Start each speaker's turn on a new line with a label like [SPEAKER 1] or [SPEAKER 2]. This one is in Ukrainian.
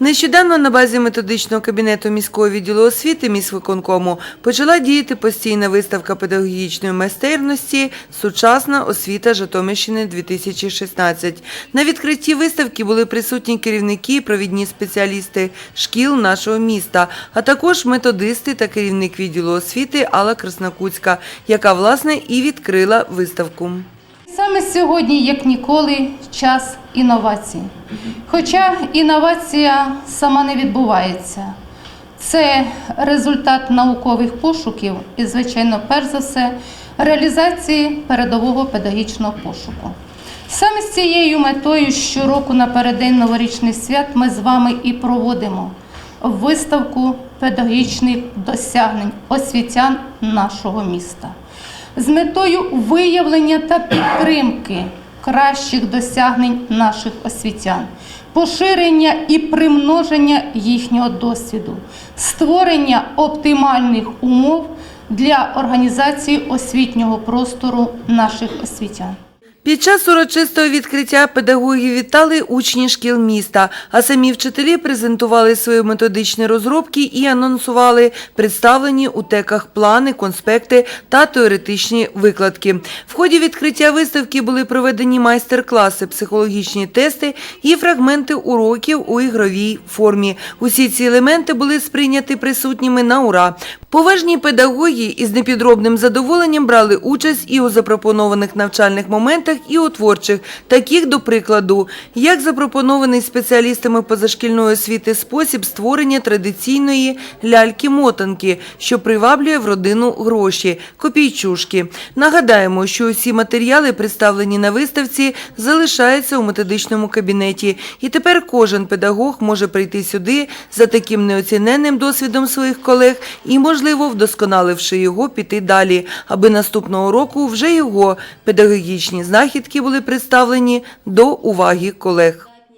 [SPEAKER 1] Нещодавно на базі методичного кабінету міського відділу освіти міськвиконкому почала діяти постійна виставка педагогічної майстерності Сучасна освіта Житомирщини 2016. На відкритті виставки були присутні керівники і провідні спеціалісти шкіл нашого міста, а також методисти та керівник відділу освіти Алла Краснокутська, яка власне і відкрила виставку.
[SPEAKER 2] Саме сьогодні, як ніколи, час інновацій. Хоча інновація сама не відбувається. Це результат наукових пошуків і, звичайно, перш за все, реалізації передового педагогічного пошуку. Саме з цією метою щороку напереддень новорічних свят ми з вами і проводимо виставку педагогічних досягнень освітян нашого міста з метою виявлення та підтримки кращих досягнень наших освітян, поширення і примноження їхнього досвіду, створення оптимальних умов для організації освітнього простору наших освітян.
[SPEAKER 1] Під час урочистого відкриття педагоги вітали учні шкіл міста, а самі вчителі презентували свої методичні розробки і анонсували представлені у теках плани, конспекти та теоретичні викладки. В ході відкриття виставки були проведені майстер-класи, психологічні тести і фрагменти уроків у ігровій формі. Усі ці елементи були сприйняті присутніми на ура. Поважні педагоги із непідробним задоволенням брали участь і у запропонованих навчальних моментах, і у творчих, таких до прикладу, як запропонований спеціалістами позашкільної освіти спосіб створення традиційної ляльки-мотанки, що приваблює в родину гроші, копійчушки. Нагадаємо, що усі матеріали, представлені на виставці, залишаються у методичному кабінеті, і тепер кожен педагог може прийти сюди за таким неоціненним досвідом своїх колег і, можливо, вдосконаливши його, піти далі, аби наступного року вже його педагогічні знахідки були представлені до уваги колег.